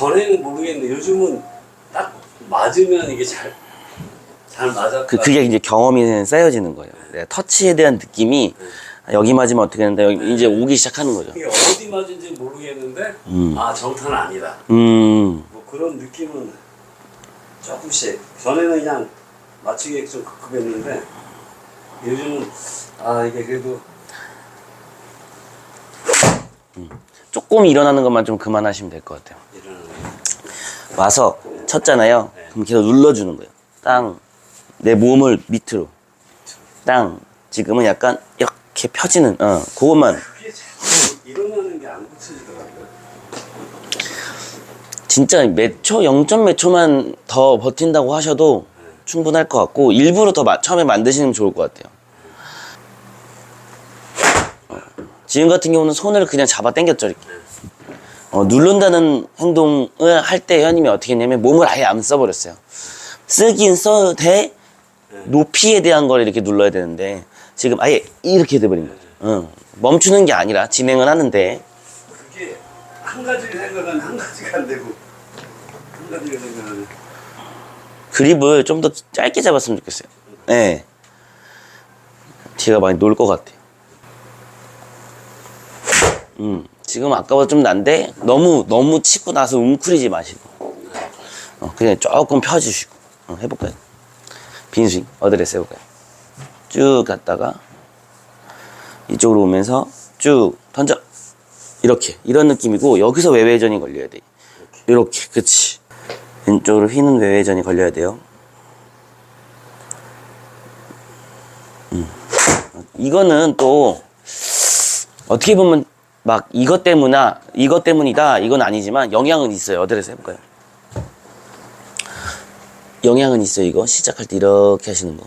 전에는 모르겠는데 요즘은 딱 맞으면 이게 잘, 잘 맞아. 그, 그게 이제 경험이 쌓여지는 거예요. 네, 터치에 대한 느낌이 여기 맞으면 어떻게 되는데 여기 이제 오기 시작하는 거죠. 이게 어디 맞은지 모르겠는데, 음. 아, 정타는 아니다. 음, 뭐 그런 느낌은 조금씩. 전에는 그냥 맞추기 좀 급급했는데, 요즘은, 아, 이게 그래도, 조금 일어나는 것만 좀 그만하시면 될 것 같아요. 와서 쳤잖아요. 그럼 계속 눌러주는 거예요. 땅. 내 몸을 밑으로. 땅. 지금은 약간 이렇게 펴지는, 어, 그것만. 그게 자꾸 일어나는 게 안 고쳐지더라고요. 진짜 몇 초, 0점 몇 초만 더 버틴다고 하셔도 충분할 것 같고, 일부러 더 마- 처음에 만드시면 좋을 것 같아요. 어, 지금 같은 경우는 손을 그냥 잡아 당겼죠, 이렇게. 어, 누른다는 행동을 할 때 현님이 어떻게 했냐면 몸을 아예 안 써버렸어요. 쓰긴 돼, 높이에 대한 걸 이렇게 눌러야 되는데, 지금 아예 이렇게 돼버린 거죠. 응. 멈추는 게 아니라 진행을 하는데, 그게 한 가지를 생각하면 한 가지가 안 되고, 한 가지를 생각하면. 그립을 좀 더 짧게 잡았으면 좋겠어요. 네. 제가 많이 놀 것 같아요. 음, 지금 아까보다 좀 난데 너무 너무 치고 나서 웅크리지 마시고 어, 그냥 조금 펴주시고 어, 해볼까요? 빈스윙 어드레스 해볼까요? 쭉 갔다가 이쪽으로 오면서 쭉 던져 이렇게 이런 느낌이고 여기서 외회전이 걸려야 돼. 이렇게 그치. 왼쪽으로 휘는 외회전이 걸려야 돼요. 음. 이거는 또 어떻게 보면 막 이것 때문이나 이것 때문이다 이건 아니지만 영향은 있어요. 어드레스 해볼까요? 영향은 있어요. 이거 시작할 때 이렇게 하시는 거.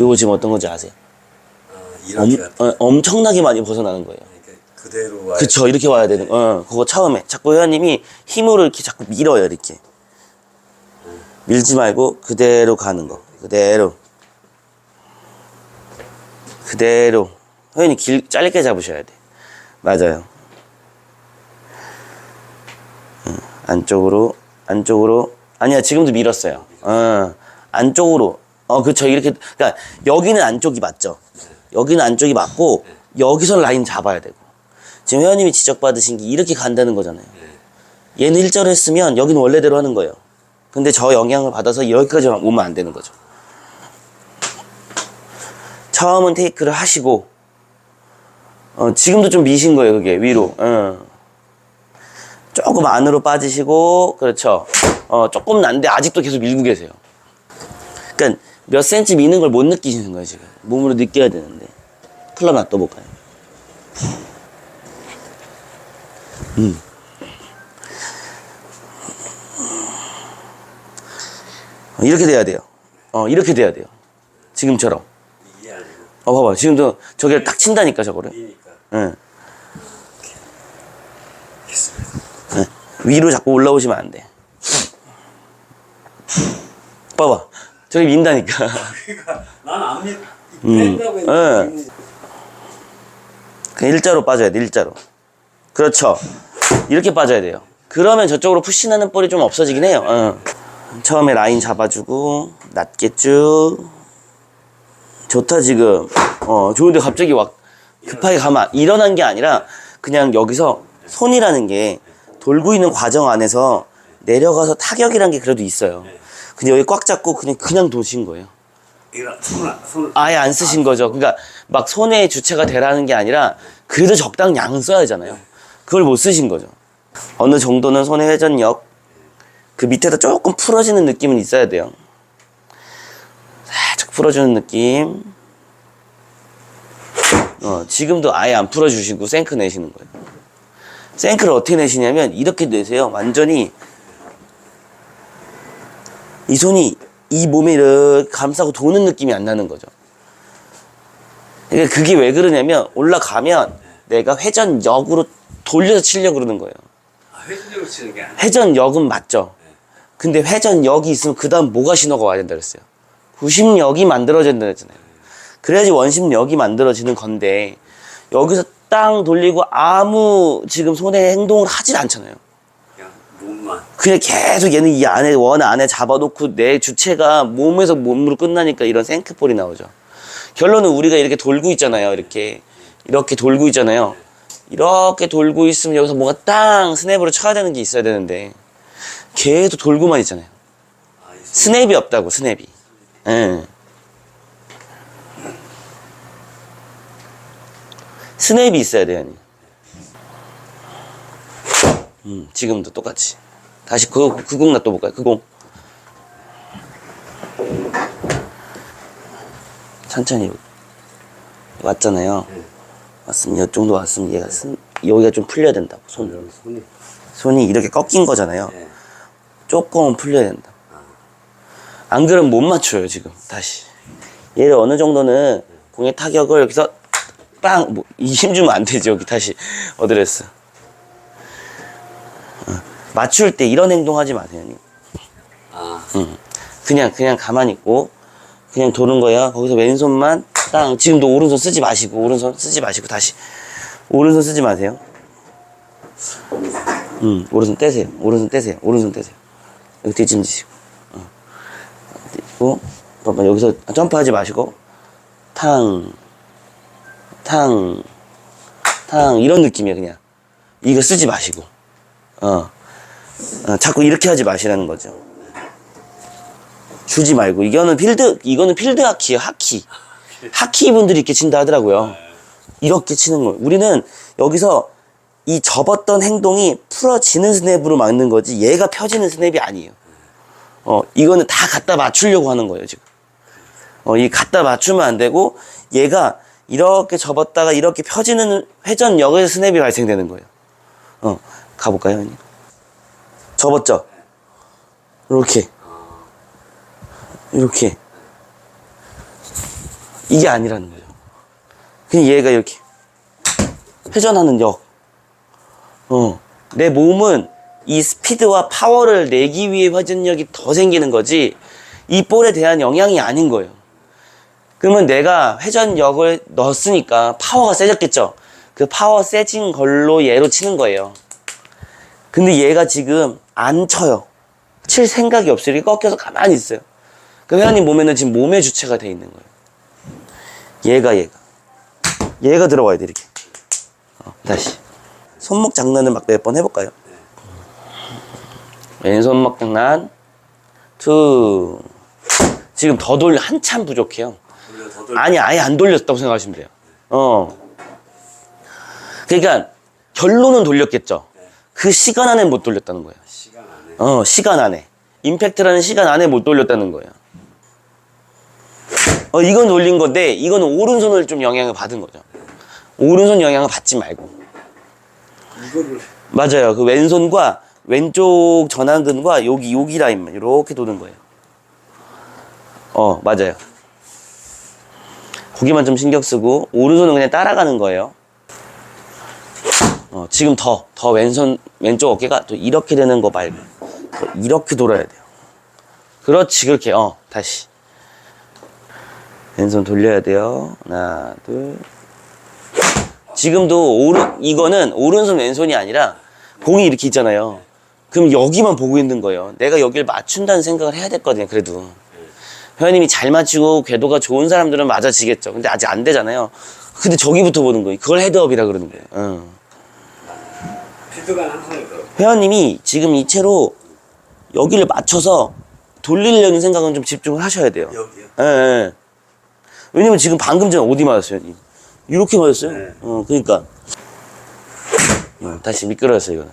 이거 지금 어떤 건지 아세요? 아, 엄, 어, 엄청나게 많이 벗어나는 거예요. 그러니까 그대로 와야 그쵸 이렇게 와야 되는 어 그거 처음에 자꾸 회원님이 힘으로 이렇게 자꾸 밀어요 이렇게 밀지 말고 그대로 가는 거 그대로 그대로 회원님 길 짧게 잡으셔야 돼 맞아요. 응, 안쪽으로 안쪽으로. 아니야 지금도 밀었어요. 어 안쪽으로. 어 그쵸. 이렇게 그러니까 여기는 안쪽이 맞죠. 여기는 안쪽이 맞고 여기서 라인 잡아야 되고. 지금 회원님이 지적받으신 게 이렇게 간다는 거잖아요. 얘는 일자로 했으면 여기는 원래대로 하는 거예요. 근데 저 영향을 받아서 여기까지 오면 안 되는 거죠. 처음은 테이크를 하시고, 어, 지금도 좀 미신 거예요, 그게, 위로. 어. 조금 안으로 빠지시고, 그렇죠. 어, 조금 난데 아직도 계속 밀고 계세요. 그러니까 몇 센치 미는 걸 못 느끼시는 거예요, 지금. 몸으로 느껴야 되는데. 클럽 놔둬 볼까요? 어, 이렇게 돼야 돼요. 어, 이렇게 돼야 돼요. 지금처럼. 어, 봐봐. 지금도 저게 딱 친다니까, 저거를. 알겠습니다. 응. 위로 자꾸 올라오시면 안 돼. 봐봐. 저기 민다니까. 그러니까 난안 믿. 음. 뺀다고 예. 했는데 그냥 일자로 빠져야 돼, 일자로. 그렇죠. 이렇게 빠져야 돼요. 그러면 저쪽으로 푸신하는 볼이 좀 없어지긴 해요. 어. 처음에 라인 잡아주고, 낮게 쭉. 좋다, 지금. 어, 좋은데 갑자기 막 급하게 안- 일어난 게 아니라 그냥 여기서 손이라는 게 돌고 있는 과정 안에서 내려가서 타격이란 게 그래도 있어요. 근데 여기 꽉 잡고 그냥, 그냥 도신 거예요. 아예 안 쓰신 거죠. 그러니까 막 손의 주체가 되라는 게 아니라 그래도 적당 량 써야 하잖아요. 그걸 못 쓰신 거죠. 어느 정도는 손의 회전력 그 밑에다 조금 풀어지는 느낌은 있어야 돼요. 살짝 풀어주는 느낌. 어, 지금도 아예 안 풀어주시고 생크 내시는 거예요. 생크를 어떻게 내시냐면 이렇게 내세요. 완전히 이 손이 이 몸에 이렇게 감싸고 도는 느낌이 안 나는 거죠. 그러니까 그게 왜 그러냐면 올라가면 내가 회전 역으로 돌려서 치려고 그러는 거예요. 아, 회전력으로 치는 게 아니야. 회전역은 맞죠. 근데 회전역이 있으면 그 다음 뭐가 신호가 와야 된다 그랬어요. 구심력이 만들어져야 된다 그랬잖아요. 그래야지 원심력이 만들어지는 건데 여기서 땅 돌리고 아무 지금 손에 행동을 하질 않잖아요. 그냥 계속 얘는 이 안에 원 안에 잡아놓고 내 주체가 몸에서 몸으로 끝나니까 이런 생크볼이 나오죠. 결론은 우리가 이렇게 돌고 있잖아요. 이렇게 이렇게 돌고 있잖아요. 이렇게 돌고 있으면 여기서 뭐가 땅 스냅으로 쳐야 되는 게 있어야 되는데 계속 돌고만 있잖아요. 아, 스냅이 없다고 스냅이. 예. 스냅이 있어야 돼요. 형님. 음, 지금도 똑같이. 다시 그, 그공 놔둬볼까요? 그 공. 천천히. 왔잖아요. 네. 왔으면 이 정도 왔으면 얘가 쓴, 여기가 좀 풀려야 된다고. 손. 손이. 손이 이렇게 꺾인 거잖아요. 네. 조금은 풀려야 된다. 안 그러면 못 맞춰요, 지금. 다시. 얘를 어느 정도는 공의 타격을 여기서 빵! 뭐, 이힘 주면 안 되지, 여기 다시. 어드레스. 어, 맞출 때 이런 행동 하지 마세요, 형님. 아, 그냥, 그냥 가만히 있고, 그냥 도는 거야. 거기서 왼손만 땅. 지금도 오른손 쓰지 마시고, 오른손 쓰지 마시고, 다시. 오른손 쓰지 마세요. 음, 오른손 떼세요. 오른손 떼세요. 오른손 떼세요. 여기 뒤짐지시고. 어. 봐봐, 여기서 점프하지 마시고, 탕, 탕, 탕, 이런 느낌이야, 그냥. 이거 쓰지 마시고. 어. 어, 자꾸 이렇게 하지 마시라는 거죠. 주지 말고 이거는 필드 이거는 필드 하키예요 하키 하키 분들이 이렇게 친다 하더라고요 이렇게 치는 거예요 우리는 여기서 이 접었던 행동이 풀어지는 스냅으로 막는 거지 얘가 펴지는 스냅이 아니에요 어 이거는 다 갖다 맞추려고 하는 거예요 지금 어 이 갖다 맞추면 안 되고 얘가 이렇게 접었다가 이렇게 펴지는 회전 역에서 스냅이 발생되는 거예요 어 가볼까요 형님 접었죠 이렇게 이렇게 이게 아니라는 거죠. 그냥 얘가 이렇게 회전하는 역. 어, 내 몸은 이 스피드와 파워를 내기 위해 회전력이 더 생기는 거지 이 볼에 대한 영향이 아닌 거예요. 그러면 내가 회전력을 넣었으니까 파워가 세졌겠죠. 그 파워 세진 걸로 얘로 치는 거예요. 근데 얘가 지금 안 쳐요. 칠 생각이 없어요. 이렇게 꺾여서 가만히 있어요. 그 회원님 몸에는 지금 몸의 주체가 돼 있는 거예요. 얘가 얘가 얘가 들어와야 돼 이렇게. 어, 다시 손목 장난을 막 몇 번 해볼까요? 왼손목 장난 투 지금 더 돌려 한참 부족해요. 아니 아예 안 돌렸다고 생각하시면 돼요. 어. 그러니까 결론은 돌렸겠죠. 그 시간 안에 못 돌렸다는 거예요. 시간 안에. 어, 시간 안에. 임팩트라는 시간 안에 못 돌렸다는 거예요. 어, 이건 돌린 건데, 이거는 오른손을 좀 영향을 받은 거죠. 오른손 영향을 받지 말고. 이거를 맞아요. 그 왼손과 왼쪽 전완근과 여기, 여기 라인만 이렇게 도는 거예요. 어, 맞아요. 거기만 좀 신경 쓰고, 오른손은 그냥 따라가는 거예요. 어, 지금 더, 더 왼손, 왼쪽 어깨가 또 이렇게 되는 거 말고, 더 이렇게 돌아야 돼요. 그렇지, 그렇게, 어, 다시. 왼손 돌려야 돼요. 하나, 둘. 지금도 오른, 이거는 오른손 왼손이 아니라 공이 이렇게 있잖아요. 그럼 여기만 보고 있는 거예요. 내가 여기를 맞춘다는 생각을 해야 됐거든요, 그래도. 회원님이 잘 맞추고 궤도가 좋은 사람들은 맞아지겠죠. 근데 아직 안 되잖아요. 근데 저기부터 보는 거예요. 그걸 헤드업이라 그러는 거예요. 있더라고. 회원님이 지금 이 채로 여기를 맞춰서 돌리려는 생각은 좀 집중을 하셔야 돼요. 여기요. 예, 예. 왜냐면 지금 방금 전에 어디 맞았어요, 님? 이렇게 맞았어요. 네. 어, 그러니까. 어, 다시 미끄러졌어요, 이거는.